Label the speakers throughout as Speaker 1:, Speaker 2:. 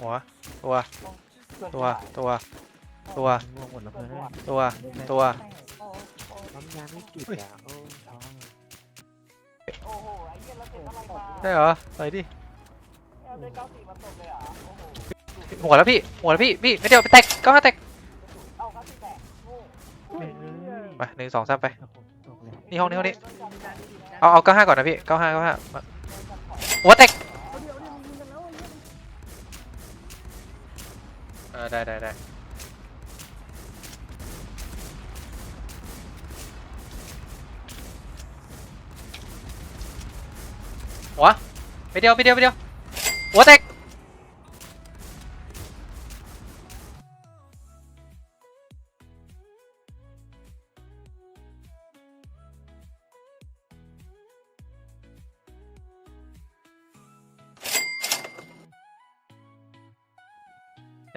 Speaker 1: หัวตัวตัวตัวตัว
Speaker 2: ง่วงหมดแล้วเพื่อน
Speaker 1: ตัวตัว
Speaker 2: น้ำยาไม่ติดอะโอ้ท้อง
Speaker 3: โอ้โหไอ้เหี้ยแล้วเป็นอะไรมา
Speaker 1: ได้เหรอไปดิ
Speaker 3: เอาได้เก้าสี่มาตกเลยเหรอะโอ้โห
Speaker 1: หัวแล้วพี่หัวแล้วพี่พี่ไม่เดียวไปแตกก็มาแตก
Speaker 3: เอาเก้าสี่แตกโง่
Speaker 2: แม่ง
Speaker 1: ไปหนึ่งสองสามไป
Speaker 2: ตกเลย
Speaker 1: นี่ห้องนี้ห้องนี้เอาเอาเก้าห้าก่อนนะพี่เก้าห้าเก้าห้าหัวแตก ออได้ได้ได้หัวไปเดียวไปเดียวไปเดียวหัวแตก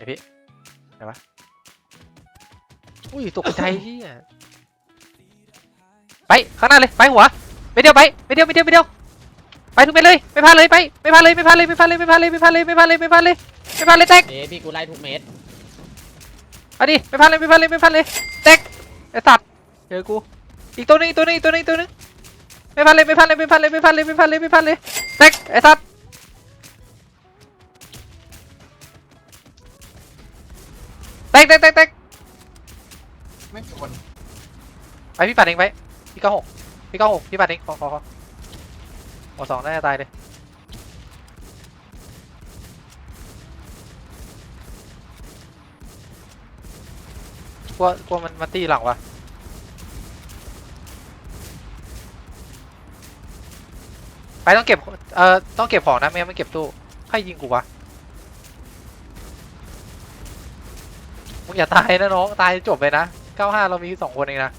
Speaker 1: นพี่ไหนวะอุ้ยตกใจเฮียไปข้างหน้าเลยไปหัวไปเดียวไปไปเดียวไปเดียวไปเดียวไปทุกไปเลยไม่พลาดเลยไปไม่พลาดเลยไม่พลาดเลยไม่พลาดเลยไม่พลาดเลยไม่พลาดเลยไม่พลาดเลยไม่พลาดเลยไม่พลาดเลยแตก
Speaker 4: เอ้พี่กูไล่ทุกเม็ด
Speaker 1: เอาดิไม่พลาดเลยไม่พลาดเลยไม่พลาดเลยแตกไอ้สัตว์เจอกูอีกตัวหนึงอีกตัวหนึงอีกตัวหนึงอีกตัวหนึงไม่พลาดเลยไม่พลาดเลยไม่พลาดเลยไม่พลาดเลยไม่พลาดเลยไม่พลาดเลยแตกไอ้สัตว์ แตกแตกแตกแตก
Speaker 5: ไม่มีคน
Speaker 1: ไปพี่ปัดเองไปพี่เก้าหกพี่เก้าหกพี่ปัดเองขอขอขอหมดสองน่าจะตายเลยกลัวกลัวมันมาตีหลังวะไปต้องเก็บเอ่อต้องเก็บของนะไม่งั้นมันเก็บตู้ใครยิงกูวะ มึงอย่าตายนะน้อง ตายจบเลยนะ 95 เรามีสองคนเองนะ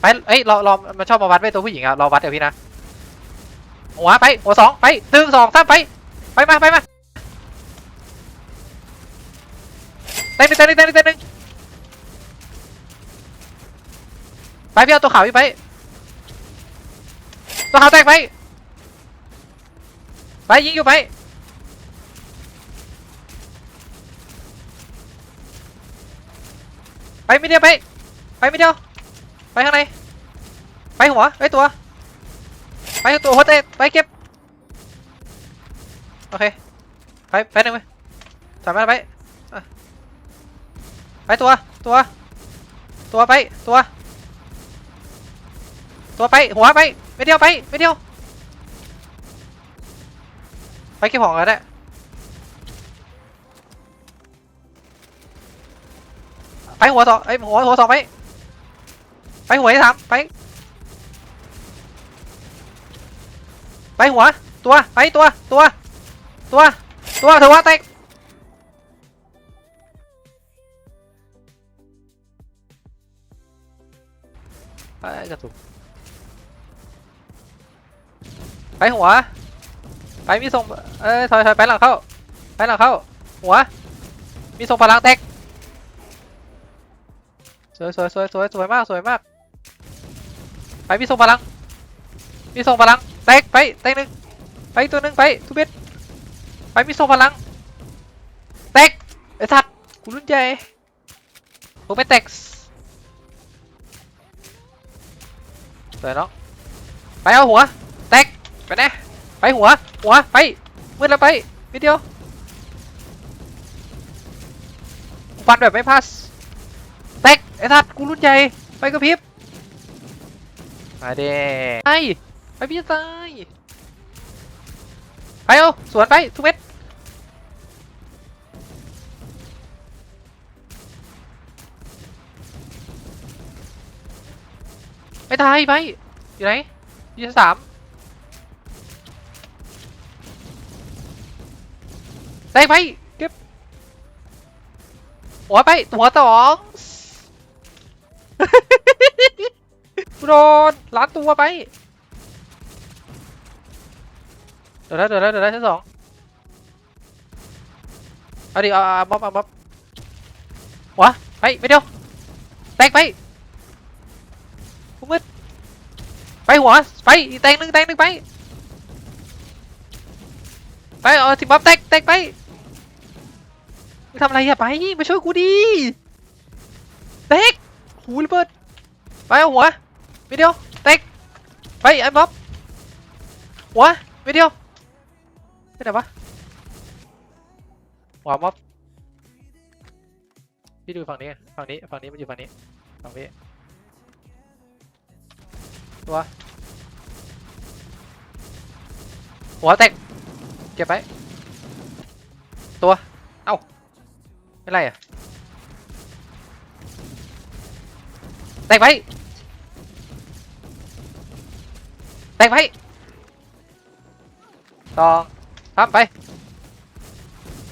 Speaker 1: ไปเอ้ยเราเรามันชอบมาวัดไว้ตัวผู้หญิงอะเราวัดเดี๋ยวพี่นะหัวไปหัวสองไปหนึ่งสองสามไป ไปมาไปมาเต้นหนึ่งเต้นหนึ่งเต้นหนึ่งเต้นหนึ่งไปพี่เอาตัวขาวพี่ไป ตัวขาวแตกไป ไปยิงอยู่ไป ไปไม่เดียวไป ไปไม่เดียว ไปข้างใน ไปหัว ไปตัว ไปตัวหัวเตะไปเก็บ โอเค ไปไปหนึ่งไปสามารถไป ไปตัว ตัว ตัวไป ตัว ตัวไป หัวไปไปเดียวไปไปเดียว ไปเก็บของกันได้ ไปหัวสองไอหัวหัวสองไป ไปหัวที่สามไป ไปหัว ตัวไปตัวตัว ตัว ตัวถือว่าแตกไปกระตุกไปหัว ไปมีส่งเอ้ยถอยถอยไปหลังเข้า ไปหลังเข้า หัว มีส่งพลังแตก วยสวยสวยสวยสวยมากสวยมาก ไปพี่ส่งพลังพี่ส่งพลังแตกไปแตกหนึ่งไปตัวหนึ่งไปทุกเบ็ดไปพี่ส่งพลังแตกไอ้สัตว์กูรุ่นใหญ่ผมไม่แตกสวยเนาะไปเอาหัวแตกไปแน่ไปหัวหัวไปมืดแล้วไปนิดเดียวฟันแบบไม่พลาด กไอ้ทัดกูรุ่นใหญ่ไปกระพริบมาเด้ไปไปพี่ตายไปเอาสวนไปทุกเม็ดไม่ตายไปอยู่ไหนอยู่ชั้นสามแตกไปเก็บหัวไปหัวสองกู โดนล้านตัวไปเดี๋ยวนะเดี๋ยวนะเดี๋ยวนะชั้นสองเอาดิเอาเอาบ๊อบเอาบ๊อบหัวไปไปเดียวแตกไปกูมืดไปหัวไปอีแตงหนึ่งแตงหนึ่งไปไปเอาสิบ๊อบแตกแตกไปทำอะไรอะไปมาช่วยกูดิแตก หูระเบิดไปเอาหัวไม่เดียวแตกไปไอ้บ๊อบหัวไม่เดียวไปไหนวะหัวบ๊อบพี่ดูฝั่งนี้ฝั่งนี้ฝั่งนี้มันอยู่ฝั่งนี้ฝั่งนี้ตัวหัวแตกเก็บไปตัวเอ้าไม่ไรอะ แตกไปแตกไปสองทำไป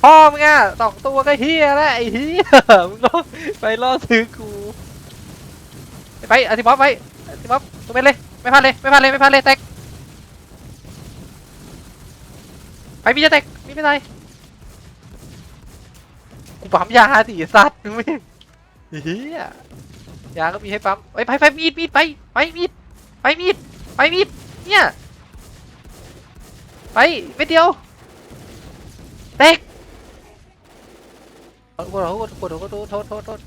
Speaker 1: พ่อมึงอะสองตัวก็เฮียแล้วไอ้เฮียมึงรอไปล่อซื้อกูไปอาทิบ๊อบไปอาทิบ๊อบตัวเป็นเลยไม่พลาดเลยไม่พลาดเลยไม่พลาดเลยแตกไปพี่จะแตกพี่ไม่ตายกูปั๊มยาสิสัตว์มึงไม่เฮีย ยาก็มีให้ปั๊มไปไปไปมีดมีดไปไปมีดไปมีดไปมีดเนี่ยไปเม็ดเดียวแตกเอากดหัวกดหัวกดหัวโทษโทษโทษ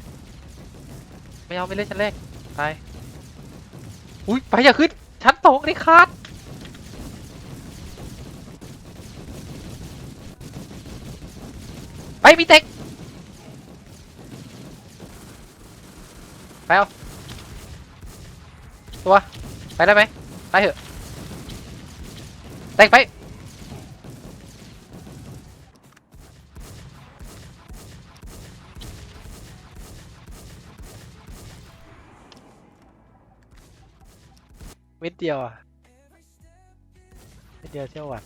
Speaker 1: ไม่เอาไม่เล่นชั้นแรกไปอุ้ยไปอย่าขึ้นชั้นสองนี่ขาดไปมีเต็ก ไปเอาตัวไปได้ไหมไปเถอะแตกไปเม็ดเดียวอะเม็ดเดียวเที่ยวหวัด